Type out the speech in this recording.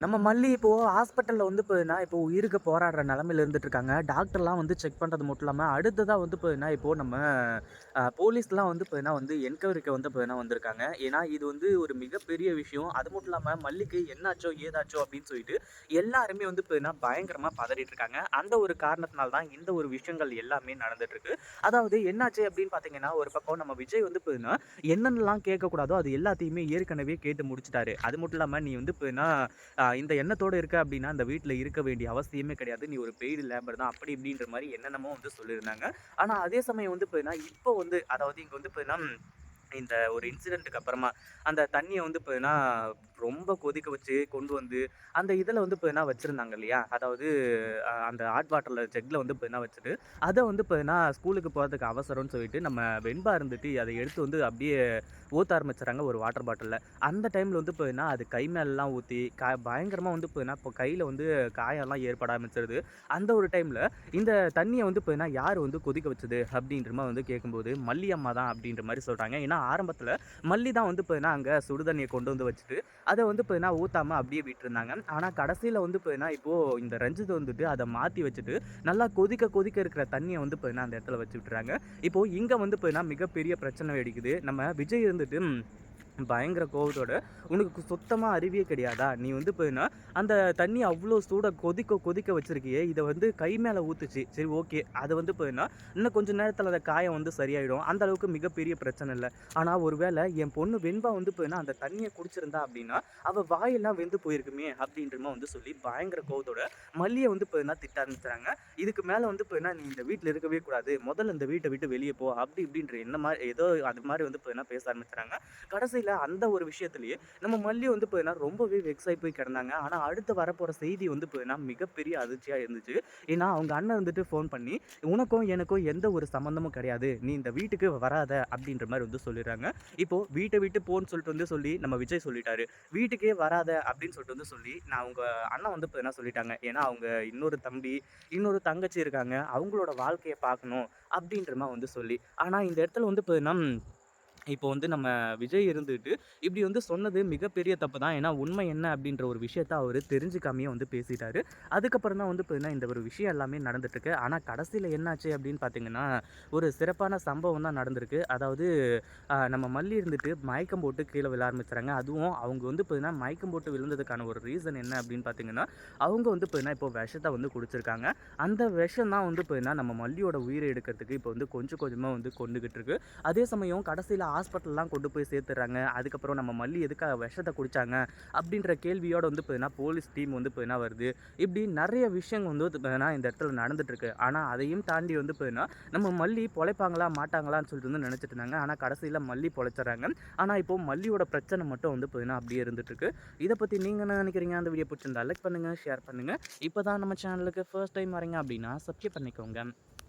நம்ம மல்லி இப்போது ஹாஸ்பிட்டலில் வந்து பார்த்தீங்கன்னா, இப்போ உயிருக்கு போராடுற நிலைமையில இருந்துட்டு இருக்காங்க. டாக்டர்லாம் வந்து செக் பண்ணுறது மட்டும் இல்லாமல் அடுத்ததாக வந்து பார்த்தீங்கன்னா, இப்போது நம்ம போலீஸ்லாம் வந்து பார்த்தீங்கன்னா வந்து என்கொயரிக்கு வந்து பார்த்தீங்கன்னா வந்திருக்காங்க. ஏன்னா, இது வந்து ஒரு மிகப்பெரிய விஷயம். அது மட்டும் இல்லாமல் மல்லிக்கு என்னாச்சோ, ஏதாச்சோ அப்படின்னு சொல்லிட்டு எல்லாருமே வந்து பார்த்தீங்கன்னா, பயங்கரமாக பதறிட்டு இருக்காங்க. அந்த ஒரு காரணத்தினால தான் இந்த ஒரு விஷயங்கள் எல்லாமே நடந்துட்டுருக்கு அதாவது என்னாச்சு அப்படின்னு பார்த்தீங்கன்னா, ஒரு பக்கம் நம்ம விஜய் வந்து பார்த்தீங்கன்னா, என்னென்னலாம் கேட்கக்கூடாதோ அது எல்லாத்தையுமே ஏற்கனவே கேட்டு முடிச்சிட்டாரு அது மட்டும் இல்லாமல் நீ வந்து பார்த்தீங்கன்னா இந்த எண்ணத்தோட இருக்க அப்படின்னா, அந்த வீட்ல இருக்க வேண்டிய அவசியமே கிடையாது. நீ ஒரு பெய்டு லேபர் தான். அப்படி இப்படின்ற மாதிரி என்னென்னமோ வந்து சொல்லியிருந்தாங்க. ஆனா, அதே சமயம் வந்து பார்த்தீங்கன்னா, இப்போ வந்து அதாவது இங்க வந்து பார்த்தீங்கன்னா, இந்த ஒரு இன்சிடெண்ட்டுக்கு அப்புறமா, அந்த தண்ணியை வந்து பார்த்தீங்கன்னா, ரொம்ப கொதிக்க வச்சு கொண்டு வந்து, அந்த இதில் வந்து பார்த்தீங்கன்னா வச்சுருந்தாங்க இல்லையா? அதாவது அந்த ஹாட் வாட்டரில் ஜெக்கில் வந்து பார்த்தீங்கன்னா வச்சுட்டு, அதை வந்து பார்த்தீங்கன்னா ஸ்கூலுக்கு போகிறதுக்கு அவசரம்னு சொல்லிட்டு, நம்ம வெண்பா இருந்துட்டு அதை எடுத்து வந்து அப்படியே ஊற்ற ஆரம்பிச்சுறாங்க ஒரு வாட்டர் பாட்டிலில் அந்த டைமில் வந்து பார்த்தீங்கன்னா, அது கை மேலெலாம் ஊற்றி கா பயங்கரமாக வந்து பார்த்தீங்கன்னா, இப்போ கையில் வந்து காயம்லாம் ஏற்பட ஆரம்பிச்சிருது. அந்த ஒரு டைமில் இந்த தண்ணியை வந்து பார்த்தீங்கன்னா, யார் வந்து கொதிக்க வச்சது? அப்படின்ற மாதிரி வந்து கேட்கும்போது, மல்லி அம்மா தான் அப்படின்ற மாதிரி சொல்கிறாங்க ஏன்னா, ஆரம்பத்தில் மல்லி தான் வந்து பார்த்தீங்கன்னா, அங்கே சுடுதண்ணியை கொண்டு வந்து வச்சுட்டு, அதை வந்து பார்த்தீங்கன்னா, ஊற்றாமல் அப்படியே விட்டுருந்தாங்க. ஆனால் கடைசியில் வந்து பார்த்தீங்கன்னா, இப்போது இந்த ரஞ்சித் வந்துட்டு அதை மாற்றி வச்சுட்டு, நல்லா கொதிக்க கொதிக்க இருக்கிற தண்ணியை வந்து பார்த்தீங்கன்னா, அந்த இடத்துல வச்சு விட்டுறாங்க. இப்போது இங்கே வந்து பார்த்தீங்கன்னா, மிகப்பெரிய பிரச்சனை வெடிக்குது. நம்ம விஜய் இருந்துட்டு பயங்கர கோவத்தோட, "உனக்கு சுத்தமாக அறிவே கிடையாதா? நீ வந்து பார்த்தீங்கன்னா, அந்த தண்ணி அவ்வளோ சூட கொதிக்க கொதிக்க வச்சுருக்கியே இதை வந்து கை மேலே ஊற்றுச்சு சரி ஓகே. அது வந்து பார்த்தீங்கன்னா, இன்னும் கொஞ்சம் நேரத்தில் அந்த காயம் வந்து சரியாயிடும். அந்த அளவுக்கு மிகப்பெரிய பிரச்சனை இல்லை ஆனால் ஒருவேளை என் பொண்ணு வெண்பா வந்து பார்த்தீங்கன்னா, அந்த தண்ணியை குடிச்சிருந்தா அப்படின்னா, அவள் வாயெல்லாம் வெந்து போயிருக்குமே!" அப்படின்றமா வந்து சொல்லி பயங்கர கோவத்தோட மல்லியை வந்து பார்த்தீங்கன்னா திட்ட ஆரம்பிச்சுறாங்க. "இதுக்கு மேலே வந்து பார்த்தீங்கன்னா, நீ இந்த வீட்டில் இருக்கவே கூடாது. முதல்ல இந்த வீட்டை விட்டு வெளியே போ." அப்படி இப்படின்ற என்ன மாதிரி ஏதோ அது மாதிரி வந்து பார்த்தீங்கன்னா பேச ஆரம்பிச்சுறாங்க. கடைசியில் அந்த ஒரு விஷயத்துலேயே நம்ம மல்லி வந்து பார்த்தீங்கன்னா, ரொம்பவே வெக்ஸ் ஆகி போய் கிடந்தாங்க. ஆனால் அடுத்து வரப்போகிற செய்தி வந்து பார்த்தீங்கன்னா, மிகப்பெரிய அதிர்ச்சியாக இருந்துச்சு. ஏன்னா, அவங்க அண்ணன் வந்துட்டு ஃபோன் பண்ணி, "உனக்கும் எனக்கும் எந்த ஒரு சம்மந்தமும் கிடையாது. நீ இந்த வீட்டுக்கு வராத." அப்படின்ற மாதிரி வந்து சொல்லிடுறாங்க. இப்போது வீட்டை விட்டு போன்னு சொல்லிட்டு வந்து சொல்லி நம்ம விஜய் சொல்லிட்டாரு. "வீட்டுக்கே வராத." அப்படின்னு சொல்லிட்டு வந்து சொல்லி, நான் அவங்க அண்ணன் வந்து என்ன சொல்லிட்டாங்க. ஏன்னா, அவங்க இன்னொரு தம்பி, இன்னொரு தங்கச்சி இருக்காங்க. அவங்களோட வாழ்க்கையை பார்க்கணும் அப்படின்ற மாதிரி வந்து சொல்லி. ஆனால் இந்த இடத்துல வந்து பார்த்தீங்கன்னா இப்போ வந்து நம்ம விஜய் இருந்துட்டு, இப்படி வந்து சொன்னது மிகப்பெரிய தப்பு தான். ஏன்னா, உண்மை என்ன அப்படின்ற ஒரு விஷயத்த அவர் தெரிஞ்சுக்காமையே வந்து பேசிட்டாரு. அதுக்கப்புறம் தான் வந்து பார்த்தீங்கன்னா, இந்த ஒரு விஷயம் எல்லாமே நடந்துட்டுருக்கு. ஆனால் கடைசியில் என்னாச்சு அப்படின்னு பார்த்தீங்கன்னா, ஒரு சிறப்பான சம்பவம் தான் நடந்திருக்கு. அதாவது நம்ம மல்லி இருந்துட்டு மயக்கம் போட்டு கீழே விழ ஆரம்பிச்சுறாங்க. அதுவும் அவங்க வந்து பார்த்தீங்கன்னா, மயக்கம் போட்டு விழுந்ததுக்கான ஒரு ரீசன் என்ன அப்படின்னு பார்த்தீங்கன்னா, அவங்க வந்து பார்த்தீங்கன்னா, இப்போ விஷத்தை வந்து குடிச்சிருக்காங்க. அந்த விஷம் தான் வந்து பார்த்தீங்கன்னா, நம்ம மல்லியோட உயிரை எடுக்கிறதுக்கு இப்போ வந்து கொஞ்சம் கொஞ்சமாக வந்து கொண்டுகிட்டு இருக்கு. அதே சமயம் கடைசியில் ஹாஸ்பிட்டல்லாம் கொண்டு போய் சேர்த்துறாங்க அதுக்கப்புறம் நம்ம மல்லி எதுக்காக விஷத்தை குடித்தாங்க அப்படின்ற கேள்வியோடு வந்து பார்த்தீங்கன்னா, போலீஸ் டீம் வந்து பார்த்தீங்கன்னா வருது. இப்படி நிறைய விஷயங்கள் வந்து பார்த்தீங்கன்னா, இந்த இடத்துல நடந்துட்டுருக்கு. ஆனால் அதையும் தாண்டி வந்து பார்த்தீங்கன்னா, நம்ம மல்லி பொழைப்பாங்களா? மாட்டாங்களான்னு சொல்லிட்டு வந்து நினச்சிட்டு இருந்தாங்க. ஆனால் கடைசியில் மல்லி பொழைச்சிட்றாங்க ஆனால் இப்போ மல்லியோட பிரச்சனை மட்டும் வந்து பார்த்தீங்கன்னா, அப்படியே இருந்துட்டுருக்கு. இதை பற்றி நீங்கள் என்ன நினைக்கிறீங்க அந்த வீடியோ பிடிச்சிருந்தா லைக் பண்ணுங்கள் ஷேர் பண்ணுங்கள் இப்போ தான் நம்ம சேனலுக்கு ஃபர்ஸ்ட் டைம் வரீங்க அப்படின்னா, சப்ஸ்கிரைப் பண்ணிக்கோங்க.